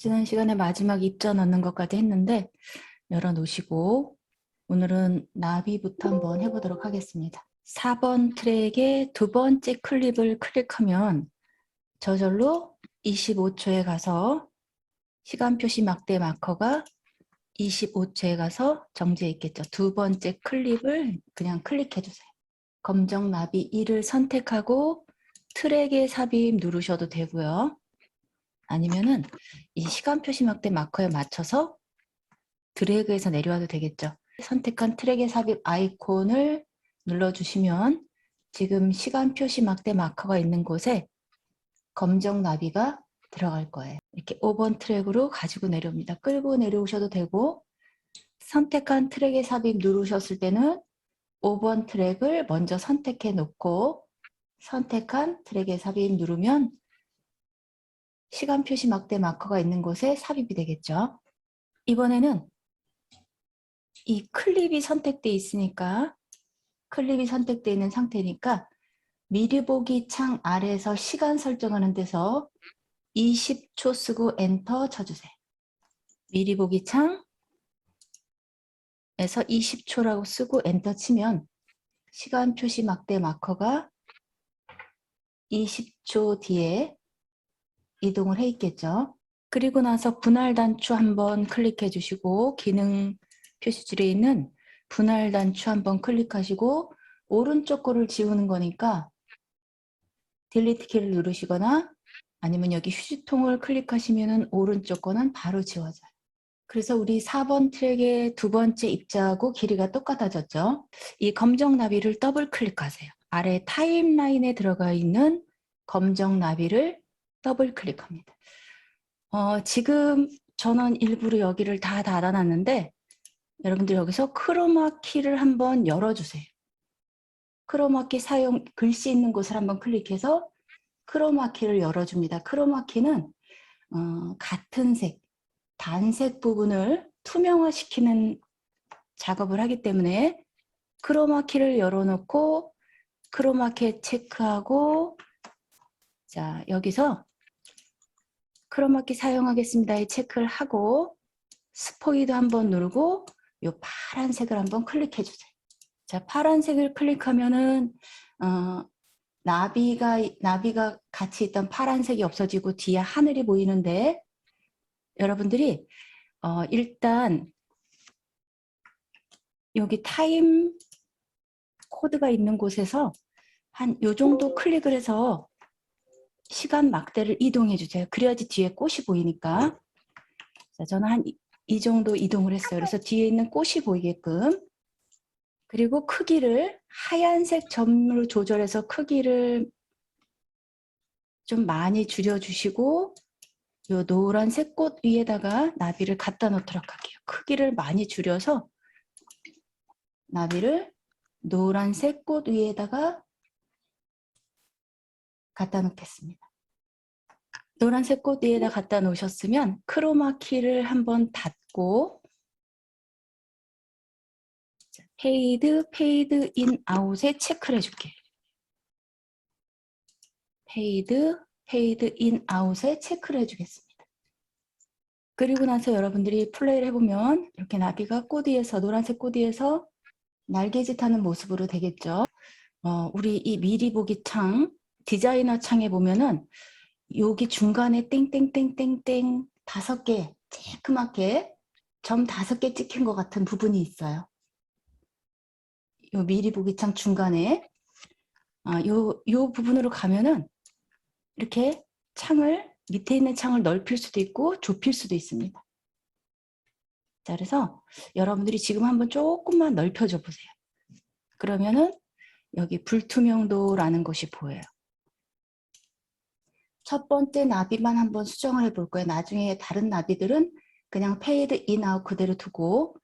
지난 시간에 마지막 입자 넣는 것까지 했는데 열어놓으시고 오늘은 나비부터 한번 해보도록 하겠습니다. 4번 트랙의 두 번째 클립을 클릭하면 저절로 25초에 가서 시간 표시 막대 마커가 25초에 가서 정지해 있겠죠. 두 번째 클립을 그냥 클릭해 주세요. 검정 나비 1을 선택하고 트랙의 삽입 누르셔도 되고요. 아니면은 이 시간 표시 막대 마커에 맞춰서 드래그해서 내려와도 되겠죠. 선택한 트랙의 삽입 아이콘을 눌러주시면 지금 시간 표시 막대 마커가 있는 곳에 검정 나비가 들어갈 거예요. 이렇게 5번 트랙으로 가지고 내려옵니다. 끌고 내려오셔도 되고 선택한 트랙의 삽입 누르셨을 때는 5번 트랙을 먼저 선택해 놓고 선택한 트랙의 삽입 누르면 시간 표시 막대 마커가 있는 곳에 삽입이 되겠죠. 이번에는 이 클립이 선택돼 있으니까 클립이 선택되어 있는 상태니까 미리 보기 창 아래에서 시간 설정하는 데서 20초 쓰고 엔터 쳐주세요. 미리 보기 창에서 20초라고 쓰고 엔터 치면 시간 표시 막대 마커가 20초 뒤에 이동을 해 있겠죠. 그리고 나서 분할 단추 한번 클릭해 주시고 기능 표시줄에 있는 분할 단추 한번 클릭하시고 오른쪽 거를 지우는 거니까 딜리트 키를 누르시거나 아니면 여기 휴지통을 클릭하시면 오른쪽 거는 바로 지워져요. 그래서 우리 4번 트랙의 두 번째 입자하고 길이가 똑같아졌죠. 이 검정 나비를 더블 클릭하세요. 아래 타임라인에 들어가 있는 검정 나비를 더블 클릭합니다. 어, 지금 저는 일부러 여기를 다 닫아놨는데 여러분들 여기서 크로마 키를 한번 열어주세요. 크로마 키 사용 글씨 있는 곳을 한번 클릭해서 크로마 키를 열어줍니다. 크로마 키는 어, 같은 색, 단색 부분을 투명화시키는 작업을 하기 때문에 크로마 키를 열어놓고 크로마 키 체크하고 자 여기서 크로마키 사용하겠습니다에 체크를 하고 스포이드 한번 누르고 이 파란색을 한번 클릭해 주세요. 자, 파란색을 클릭하면은 어, 나비가 나비가 같이 있던 파란색이 없어지고 뒤에 하늘이 보이는데 여러분들이 어, 일단 여기 타임 코드가 있는 곳에서 한 요 정도 클릭을 해서 시간 막대를 이동해 주세요. 그래야지 뒤에 꽃이 보이니까. 자, 저는 한 이 정도 이동을 했어요. 그래서 뒤에 있는 꽃이 보이게끔. 그리고 크기를 하얀색 점으로 조절해서 크기를 좀 많이 줄여주시고 요 노란색 꽃 위에다가 나비를 갖다 놓도록 할게요. 크기를 많이 줄여서 나비를 노란색 꽃 위에다가 갖다 놓겠습니다. 노란색 꽃 위에다 갖다 놓으셨으면 크로마 키를 한번 닫고 페이드, 페이드 인 아웃에 체크를 해줄게. 페이드, 페이드 인 아웃에 체크를 해주겠습니다. 그리고 나서 여러분들이 플레이를 해보면 이렇게 나비가 꼬디에서 노란색 꼬디에서 날개짓 하는 모습으로 되겠죠. 어, 우리 이 미리 보기 창 디자이너 창에 보면은 여기 중간에 땡땡땡땡땡 다섯 개 쬐끄맣게 점 다섯 개 찍힌 것 같은 부분이 있어요. 요 미리 보기 창 중간에 아, 요, 요 부분으로 가면은 이렇게 창을 밑에 있는 창을 넓힐 수도 있고 좁힐 수도 있습니다. 자, 그래서 여러분들이 지금 한번 조금만 넓혀줘 보세요. 그러면은 여기 불투명도라는 것이 보여요. 첫 번째 나비만 한번 수정을 해 볼 거예요. 나중에 다른 나비들은 그냥 페이드 인 아웃 그대로 두고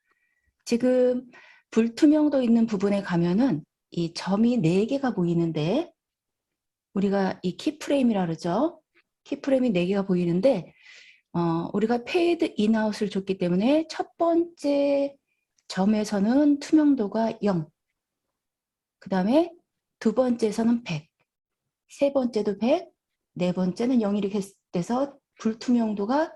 지금 불투명도 있는 부분에 가면은 이 점이 4개가 보이는데 우리가 이 키프레임이라 그러죠. 키프레임이 4개가 보이는데 어, 우리가 페이드 인 아웃을 줬기 때문에 첫 번째 점에서는 투명도가 0. 그 다음에 두 번째에서는 100. 세 번째도 100. 네 번째는 0이 이렇게 돼서 불투명도가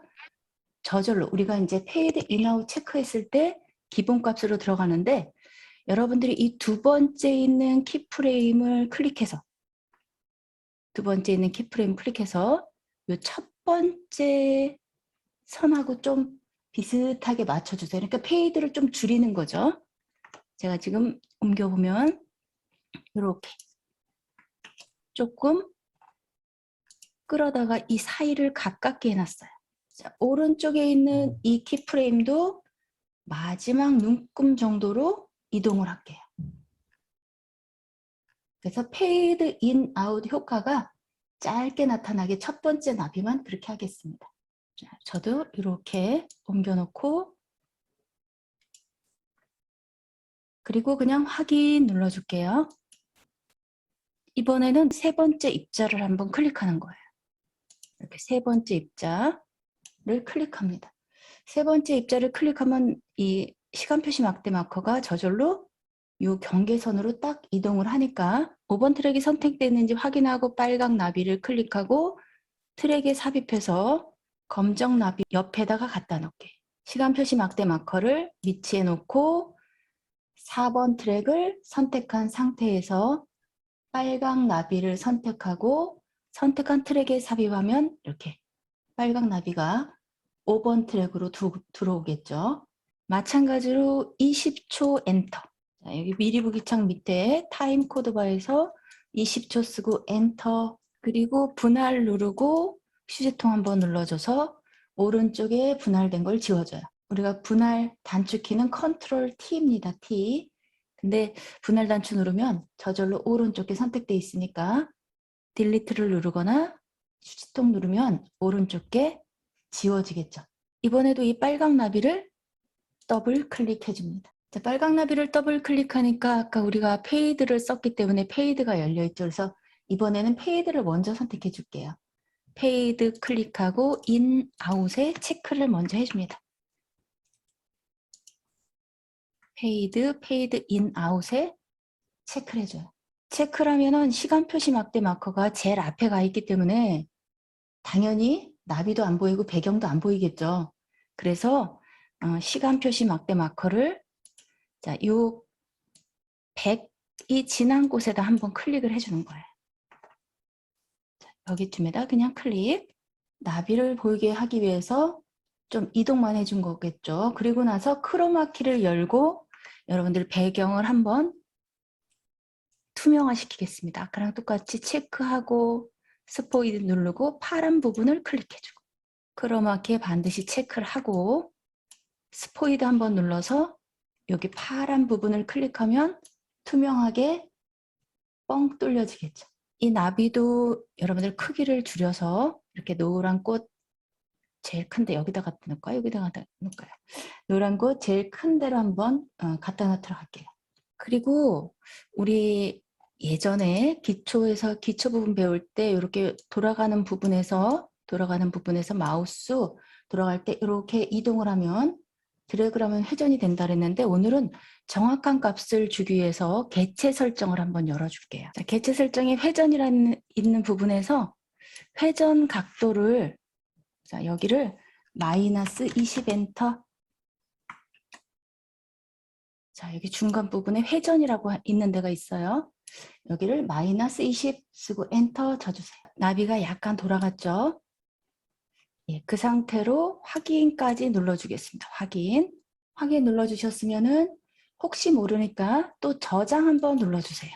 저절로 우리가 이제 페이드 인아웃 체크했을 때 기본값으로 들어가는데 여러분들이 이 두 번째 있는 키프레임을 클릭해서 두 번째 있는 키프레임 클릭해서 이 첫 번째 선하고 좀 비슷하게 맞춰주세요. 그러니까 페이드를 좀 줄이는 거죠. 제가 지금 옮겨보면 이렇게 조금 끌어다가 이 사이를 가깝게 해놨어요. 자, 오른쪽에 있는 이 키프레임도 마지막 눈금 정도로 이동을 할게요. 그래서 페이드 인 아웃 효과가 짧게 나타나게 첫 번째 나비만 그렇게 하겠습니다. 자, 저도 이렇게 옮겨놓고 그리고 그냥 확인 눌러줄게요. 이번에는 세 번째 입자를 한번 클릭하는 거예요. 이렇게 세 번째 입자를 클릭합니다. 세 번째 입자를 클릭하면 이 시간 표시 막대 마커가 저절로 이 경계선으로 딱 이동을 하니까 5번 트랙이 선택됐는지 확인하고 빨강 나비를 클릭하고 트랙에 삽입해서 검정 나비 옆에다가 갖다 놓게. 시간 표시 막대 마커를 위치해 놓고 4번 트랙을 선택한 상태에서 빨강 나비를 선택하고 선택한 트랙에 삽입하면 이렇게 빨강 나비가 5번 트랙으로 두, 들어오겠죠. 마찬가지로 20초 엔터. 자, 여기 미리 보기 창 밑에 타임 코드 바에서 20초 쓰고 엔터 그리고 분할 누르고 휴지통 한번 눌러줘서 오른쪽에 분할된 걸 지워줘요. 우리가 분할 단축키는 컨트롤 T입니다. T. 근데 분할 단추 누르면 저절로 오른쪽에 선택돼 있으니까 딜리트를 누르거나 휴지통 누르면 오른쪽에 지워지겠죠. 이번에도 이 빨강 나비를 더블 클릭해 줍니다. 자, 빨강 나비를 더블 클릭하니까 아까 우리가 페이드를 썼기 때문에 페이드가 열려 있죠. 그래서 이번에는 페이드를 먼저 선택해 줄게요. 페이드 클릭하고 인, 아웃에 체크를 먼저 해줍니다. 페이드, 페이드 인, 아웃에 체크를 해줘요. 체크라면은 시간 표시 막대 마커가 제일 앞에 가 있기 때문에 당연히 나비도 안 보이고 배경도 안 보이겠죠. 그래서 어, 시간 표시 막대 마커를 자, 요 100이 지난 곳에다 한번 클릭을 해주는 거예요. 자, 여기쯤에다 그냥 클릭. 나비를 보이게 하기 위해서 좀 이동만 해준 거겠죠. 그리고 나서 크로마키를 열고 여러분들 배경을 한번 투명화 시키겠습니다. 아까랑 똑같이 체크하고 스포이드 누르고 파란 부분을 클릭해주고 크로마키에 반드시 체크를 하고 스포이드 한번 눌러서 여기 파란 부분을 클릭하면 투명하게 뻥 뚫려지겠죠. 이 나비도 여러분들 크기를 줄여서 이렇게 노란 꽃 제일 큰데 여기다가 넣을까요? 여기다가 넣을까요? 노란 꽃 제일 큰 데로 한번 어, 갖다 놓도록 할게요. 그리고 우리 예전에 기초에서 기초 부분 배울 때 이렇게 돌아가는 부분에서 돌아가는 부분에서 마우스 돌아갈 때 이렇게 이동을 하면 드래그를 하면 회전이 된다 그랬는데 오늘은 정확한 값을 주기 위해서 개체 설정을 한번 열어줄게요. 자, 개체 설정에 회전이라는 있는 부분에서 회전 각도를 자 여기를 마이너스 20 엔터 자 여기 중간 부분에 회전이라고 있는 데가 있어요. 여기를 마이너스 20 쓰고 엔터 쳐주세요. 나비가 약간 돌아갔죠? 예, 그 상태로 확인까지 눌러주겠습니다. 확인. 확인 눌러주셨으면은 혹시 모르니까 또 저장 한번 눌러주세요.